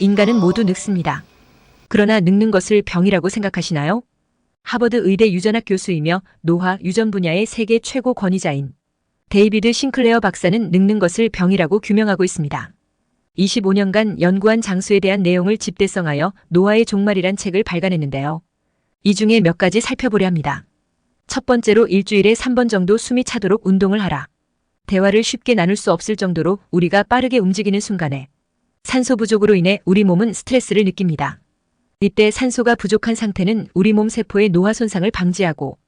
인간은 모두 늙습니다. 그러나 늙는 것을 병이라고 생각하시나요? 하버드 의대 유전학 교수이며 노화 유전 분야의 세계 최고 권위자인 데이비드 싱클레어 박사는 늙는 것을 병이라고 규명하고 있습니다. 25년간 연구한 장수에 대한 내용을 집대성하여 노화의 종말이란 책을 발간했는데요. 이 중에 몇 가지 살펴보려 합니다. 첫 번째로 일주일에 3번 정도 숨이 차도록 운동을 하라. 대화를 쉽게 나눌 수 없을 정도로 우리가 빠르게 움직이는 순간에 산소 부족으로 인해 우리 몸은 스트레스를 느낍니다. 이때 산소가 부족한 상태는 우리 몸 세포의 노화 손상을 방지하고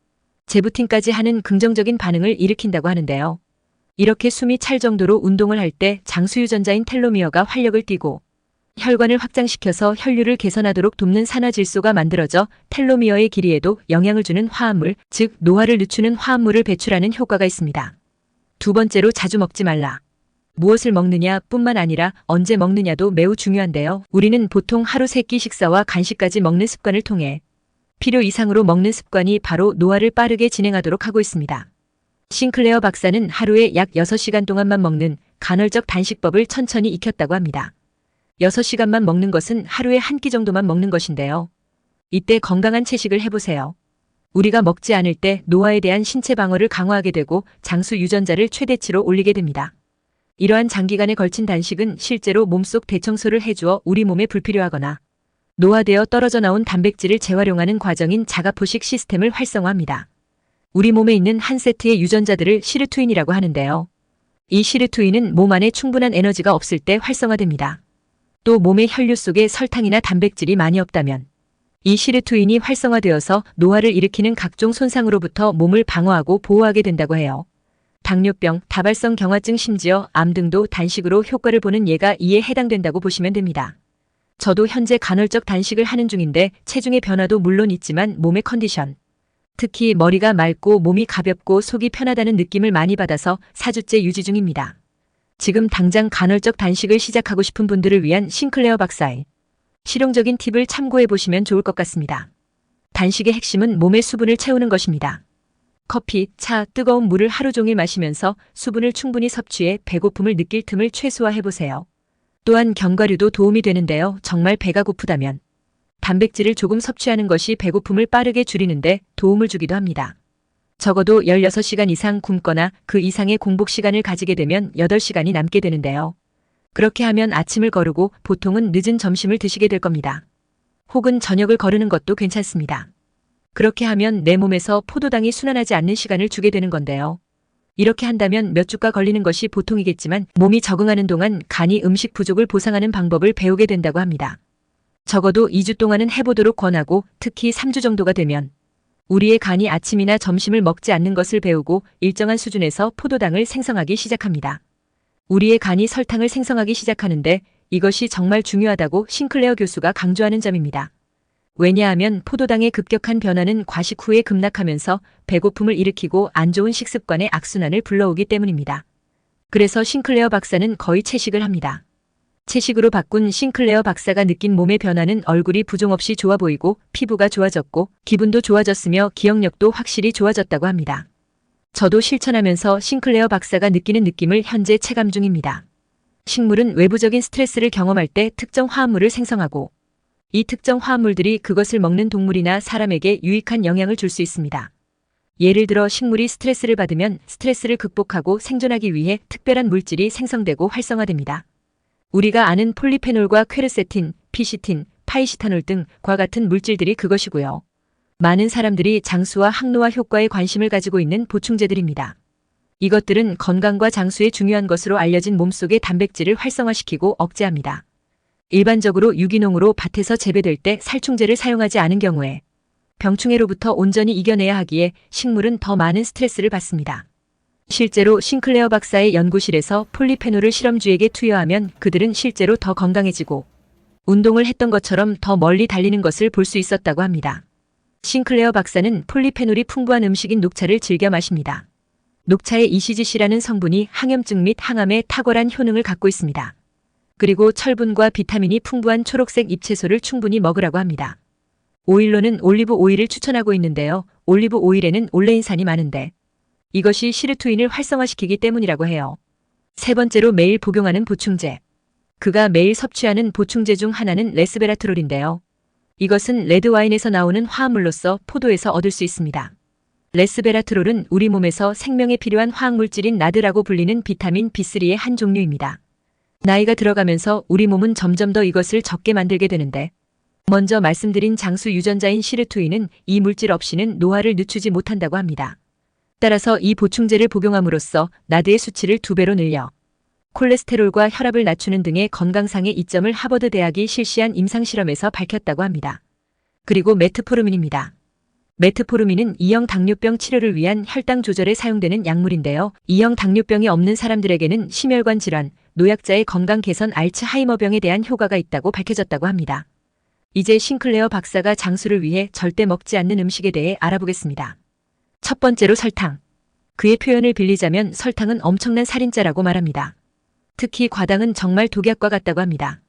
재부팅까지 하는 긍정적인 반응을 일으킨다고 하는데요. 이렇게 숨이 찰 정도로 운동을 할 때 장수 유전자인 텔로미어가 활력을 띠고 혈관을 확장시켜서 혈류를 개선하도록 돕는 산화 질소가 만들어져 텔로미어의 길이에도 영향을 주는 화합물, 즉 노화를 늦추는 화합물을 배출하는 효과가 있습니다. 두 번째로 자주 먹지 말라. 무엇을 먹느냐 뿐만 아니라 언제 먹느냐도 매우 중요한데요. 우리는 보통 하루 세 끼 식사와 간식까지 먹는 습관을 통해 필요 이상으로 먹는 습관이 바로 노화를 빠르게 진행하도록 하고 있습니다. 싱클레어 박사는 하루에 약 6시간 동안만 먹는 간헐적 단식법을 천천히 익혔다고 합니다. 6시간만 먹는 것은 하루에 한 끼 정도만 먹는 것인데요. 이때 건강한 채식을 해보세요. 우리가 먹지 않을 때 노화에 대한 신체 방어를 강화하게 되고 장수 유전자를 최대치로 올리게 됩니다. 이러한 장기간에 걸친 단식은 실제로 몸속 대청소를 해주어 우리 몸에 불필요하거나 노화되어 떨어져 나온 단백질을 재활용하는 과정인 자가포식 시스템을 활성화합니다. 우리 몸에 있는 한 세트의 유전자들을 시르투인이라고 하는데요. 이 시르투인은 몸 안에 충분한 에너지가 없을 때 활성화됩니다. 또 몸의 혈류 속에 설탕이나 단백질이 많이 없다면 이 시르투인이 활성화되어서 노화를 일으키는 각종 손상으로부터 몸을 방어하고 보호하게 된다고 해요. 당뇨병, 다발성 경화증 심지어 암 등도 단식으로 효과를 보는 예가 이에 해당된다고 보시면 됩니다. 저도 현재 간헐적 단식을 하는 중인데 체중의 변화도 물론 있지만 몸의 컨디션, 특히 머리가 맑고 몸이 가볍고 속이 편하다는 느낌을 많이 받아서 4주째 유지 중입니다. 지금 당장 간헐적 단식을 시작하고 싶은 분들을 위한 싱클레어 박사의 실용적인 팁을 참고해 보시면 좋을 것 같습니다. 단식의 핵심은 몸의 수분을 채우는 것입니다. 커피, 차, 뜨거운 물을 하루 종일 마시면서 수분을 충분히 섭취해 배고픔을 느낄 틈을 최소화해 보세요. 또한 견과류도 도움이 되는데요. 정말 배가 고프다면 단백질을 조금 섭취하는 것이 배고픔을 빠르게 줄이는데 도움을 주기도 합니다. 적어도 16시간 이상 굶거나 그 이상의 공복 시간을 가지게 되면 8시간이 남게 되는데요. 그렇게 하면 아침을 거르고 보통은 늦은 점심을 드시게 될 겁니다. 혹은 저녁을 거르는 것도 괜찮습니다. 그렇게 하면 내 몸에서 포도당이 순환하지 않는 시간을 주게 되는 건데요. 이렇게 한다면 몇 주가 걸리는 것이 보통이겠지만 몸이 적응하는 동안 간이 음식 부족을 보상하는 방법을 배우게 된다고 합니다. 적어도 2주 동안은 해보도록 권하고 특히 3주 정도가 되면 우리의 간이 아침이나 점심을 먹지 않는 것을 배우고 일정한 수준에서 포도당을 생성하기 시작합니다. 우리의 간이 설탕을 생성하기 시작하는데 이것이 정말 중요하다고 싱클레어 교수가 강조하는 점입니다. 왜냐하면 포도당의 급격한 변화는 과식 후에 급락하면서 배고픔을 일으키고 안 좋은 식습관의 악순환을 불러오기 때문입니다. 그래서 싱클레어 박사는 거의 채식을 합니다. 채식으로 바꾼 싱클레어 박사가 느낀 몸의 변화는 얼굴이 부종 없이 좋아 보이고 피부가 좋아졌고 기분도 좋아졌으며 기억력도 확실히 좋아졌다고 합니다. 저도 실천하면서 싱클레어 박사가 느끼는 느낌을 현재 체감 중입니다. 식물은 외부적인 스트레스를 경험할 때 특정 화합물을 생성하고 이 특정 화합물들이 그것을 먹는 동물이나 사람에게 유익한 영향을 줄 수 있습니다. 예를 들어 식물이 스트레스를 받으면 스트레스를 극복하고 생존하기 위해 특별한 물질이 생성되고 활성화됩니다. 우리가 아는 폴리페놀과 퀘르세틴, 피시틴, 파이시타놀 등과 같은 물질들이 그것이고요. 많은 사람들이 장수와 항노화 효과에 관심을 가지고 있는 보충제들입니다. 이것들은 건강과 장수에 중요한 것으로 알려진 몸속의 단백질을 활성화시키고 억제합니다. 일반적으로 유기농으로 밭에서 재배될 때 살충제를 사용하지 않은 경우에 병충해로부터 온전히 이겨내야 하기에 식물은 더 많은 스트레스를 받습니다. 실제로 싱클레어 박사의 연구실에서 폴리페놀을 실험주에게 투여하면 그들은 실제로 더 건강해지고 운동을 했던 것처럼 더 멀리 달리는 것을 볼 수 있었다고 합니다. 싱클레어 박사는 폴리페놀이 풍부한 음식인 녹차를 즐겨 마십니다. 녹차의 ECGC라는 성분이 항염증 및 항암에 탁월한 효능을 갖고 있습니다. 그리고 철분과 비타민이 풍부한 초록색 잎채소를 충분히 먹으라고 합니다. 오일로는 올리브 오일을 추천하고 있는데요. 올리브 오일에는 올레인산이 많은데 이것이 시르투인을 활성화시키기 때문이라고 해요. 세 번째로 매일 복용하는 보충제. 그가 매일 섭취하는 보충제 중 하나는 레스베라트롤인데요. 이것은 레드와인에서 나오는 화합물로서 포도에서 얻을 수 있습니다. 레스베라트롤은 우리 몸에서 생명에 필요한 화학물질인 나드라고 불리는 비타민 B3의 한 종류입니다. 나이가 들어가면서 우리 몸은 점점 더 이것을 적게 만들게 되는데 먼저 말씀드린 장수 유전자인 시르투인은 이 물질 없이는 노화를 늦추지 못한다고 합니다. 따라서 이 보충제를 복용함으로써 나드의 수치를 두 배로 늘려 콜레스테롤과 혈압을 낮추는 등의 건강상의 이점을 하버드 대학이 실시한 임상실험에서 밝혔다고 합니다. 그리고 메트포르민입니다. 메트포르민은 2형 당뇨병 치료를 위한 혈당 조절에 사용되는 약물인데요. 2형 당뇨병이 없는 사람들에게는 심혈관 질환, 노약자의 건강 개선 알츠하이머병에 대한 효과가 있다고 밝혀졌다고 합니다. 이제 싱클레어 박사가 장수를 위해 절대 먹지 않는 음식에 대해 알아보겠습니다. 첫 번째로 설탕. 그의 표현을 빌리자면 설탕은 엄청난 살인자라고 말합니다. 특히 과당은 정말 독약과 같다고 합니다.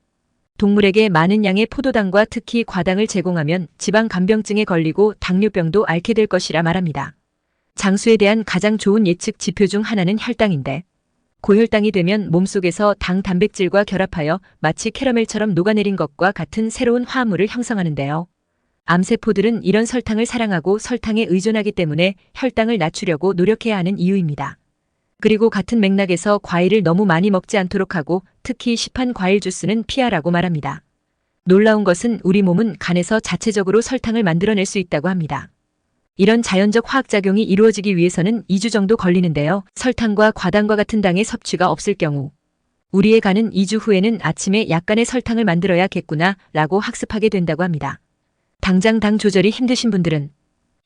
동물에게 많은 양의 포도당과 특히 과당을 제공하면 지방 간병증에 걸리고 당뇨병도 앓게 될 것이라 말합니다. 장수에 대한 가장 좋은 예측 지표 중 하나는 혈당인데 고혈당이 되면 몸속에서 당 단백질과 결합하여 마치 캐러멜처럼 녹아내린 것과 같은 새로운 화합물을 형성하는데요. 암세포들은 이런 설탕을 사랑하고 설탕에 의존하기 때문에 혈당을 낮추려고 노력해야 하는 이유입니다. 그리고 같은 맥락에서 과일을 너무 많이 먹지 않도록 하고 특히 시판 과일 주스는 피하라고 말합니다. 놀라운 것은 우리 몸은 간에서 자체적으로 설탕을 만들어낼 수 있다고 합니다. 이런 자연적 화학작용이 이루어지기 위해서는 2주 정도 걸리는데요. 설탕과 과당과 같은 당의 섭취가 없을 경우 우리의 간은 2주 후에는 아침에 약간의 설탕을 만들어야겠구나 라고 학습하게 된다고 합니다. 당장 당 조절이 힘드신 분들은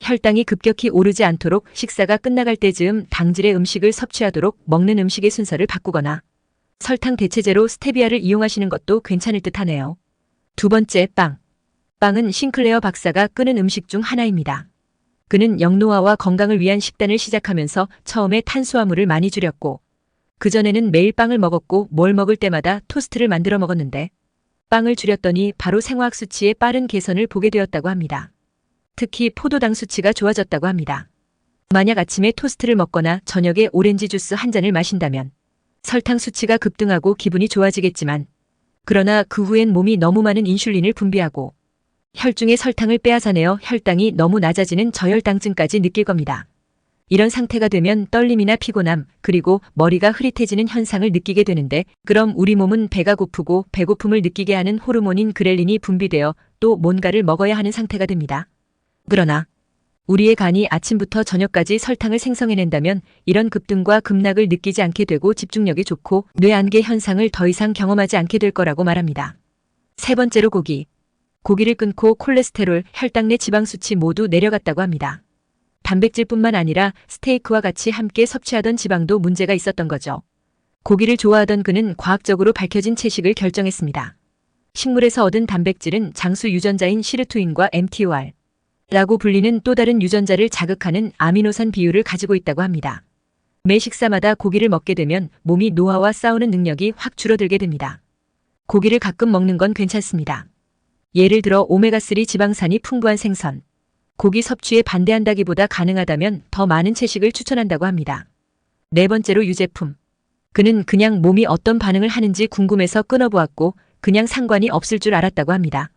혈당이 급격히 오르지 않도록 식사가 끝나갈 때즈음 당질의 음식을 섭취하도록 먹는 음식의 순서를 바꾸거나 설탕 대체제로 스테비아를 이용하시는 것도 괜찮을 듯 하네요. 두 번째, 빵. 빵은 싱클레어 박사가 끄는 음식 중 하나입니다. 그는 영노화와 건강을 위한 식단을 시작하면서 처음에 탄수화물을 많이 줄였고, 그전에는 매일 빵을 먹었고 뭘 먹을 때마다 토스트를 만들어 먹었는데, 빵을 줄였더니 바로 생화학 수치의 빠른 개선을 보게 되었다고 합니다. 특히 포도당 수치가 좋아졌다고 합니다. 만약 아침에 토스트를 먹거나 저녁에 오렌지 주스 한 잔을 마신다면 설탕 수치가 급등하고 기분이 좋아지겠지만 그러나 그 후엔 몸이 너무 많은 인슐린을 분비하고 혈중의 설탕을 빼앗아내어 혈당이 너무 낮아지는 저혈당증까지 느낄 겁니다. 이런 상태가 되면 떨림이나 피곤함, 그리고 머리가 흐릿해지는 현상을 느끼게 되는데, 그럼 우리 몸은 배가 고프고 배고픔을 느끼게 하는 호르몬인 그렐린이 분비되어 또 뭔가를 먹어야 하는 상태가 됩니다. 그러나 우리의 간이 아침부터 저녁까지 설탕을 생성해낸다면 이런 급등과 급락을 느끼지 않게 되고 집중력이 좋고 뇌 안개 현상을 더 이상 경험하지 않게 될 거라고 말합니다. 세 번째로 고기. 고기를 끊고 콜레스테롤, 혈당 내 지방 수치 모두 내려갔다고 합니다. 단백질뿐만 아니라 스테이크와 같이 함께 섭취하던 지방도 문제가 있었던 거죠. 고기를 좋아하던 그는 과학적으로 밝혀진 채식을 결정했습니다. 식물에서 얻은 단백질은 장수 유전자인 시르투인과 MTOR, 라고 불리는 또 다른 유전자를 자극하는 아미노산 비율을 가지고 있다고 합니다. 매 식사마다 고기를 먹게 되면 몸이 노화와 싸우는 능력이 확 줄어들게 됩니다. 고기를 가끔 먹는 건 괜찮습니다. 예를 들어 오메가3 지방산이 풍부한 생선, 고기 섭취에 반대한다기보다 가능하다면 더 많은 채식을 추천한다고 합니다. 네 번째로 유제품. 그는 그냥 몸이 어떤 반응을 하는지 궁금해서 끊어보았고 그냥 상관이 없을 줄 알았다고 합니다.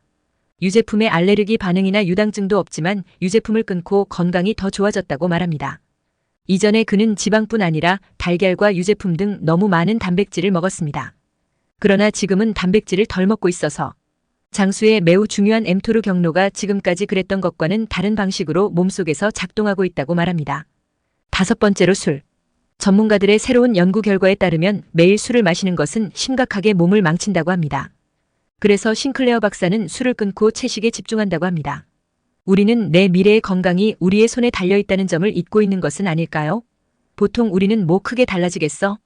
유제품에 알레르기 반응이나 유당증도 없지만 유제품을 끊고 건강이 더 좋아졌다고 말합니다. 이전에 그는 지방뿐 아니라 달걀과 유제품 등 너무 많은 단백질을 먹었습니다. 그러나 지금은 단백질을 덜 먹고 있어서 장수의 매우 중요한 엠토르 경로가 지금까지 그랬던 것과는 다른 방식으로 몸속에서 작동하고 있다고 말합니다. 다섯 번째로 술. 전문가들의 새로운 연구 결과에 따르면 매일 술을 마시는 것은 심각하게 몸을 망친다고 합니다. 그래서 싱클레어 박사는 술을 끊고 채식에 집중한다고 합니다. 우리는 내 미래의 건강이 우리의 손에 달려 있다는 점을 잊고 있는 것은 아닐까요? 보통 우리는 뭐 크게 달라지겠어?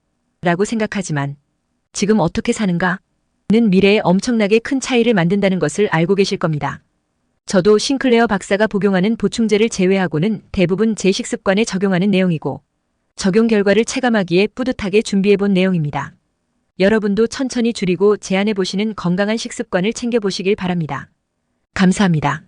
라고 생각하지만 지금 어떻게 사는가? 는 미래에 엄청나게 큰 차이를 만든다는 것을 알고 계실 겁니다. 저도 싱클레어 박사가 복용하는 보충제를 제외하고는 대부분 제 식습관에 적용하는 내용이고 적용 결과를 체감하기에 뿌듯하게 준비해 본 내용입니다. 여러분도 천천히 줄이고 제안해 보시는 건강한 식습관을 챙겨 보시길 바랍니다. 감사합니다.